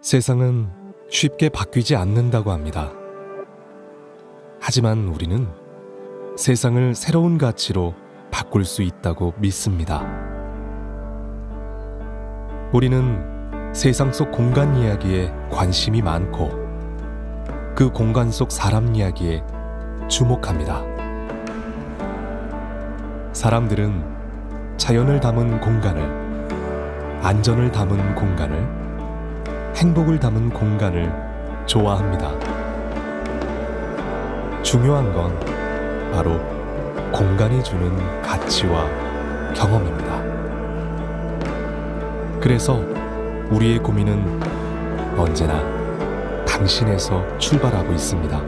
세상은 쉽게 바뀌지 않는다고 합니다. 하지만 우리는 세상을 새로운 가치로 바꿀 수 있다고 믿습니다. 우리는 세상 속 공간 이야기에 관심이 많고 그 공간 속 사람 이야기에 주목합니다. 사람들은 자연을 담은 공간을, 안전을 담은 공간을, 행복을 담은 공간을 좋아합니다. 중요한 건 바로 공간이 주는 가치와 경험입니다. 그래서 우리의 고민은 언제나 당신에서 출발하고 있습니다.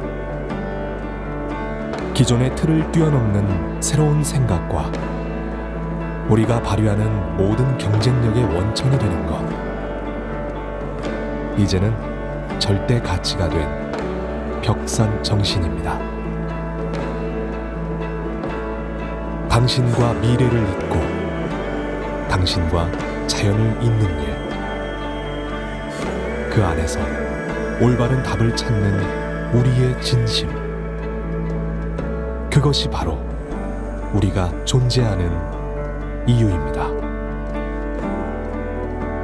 기존의 틀을 뛰어넘는 새로운 생각과 우리가 발휘하는 모든 경쟁력의 원천이 되는 것. 이제는 절대 가치가 된 벽산 정신입니다. 당신과 미래를 잇고 당신과 자연을 잇는 일. 그 안에서 올바른 답을 찾는 우리의 진심. 그것이 바로 우리가 존재하는 이유입니다.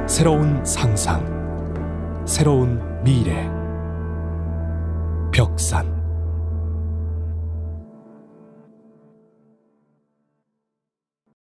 새로운 상상, 새로운 미래. 벽산.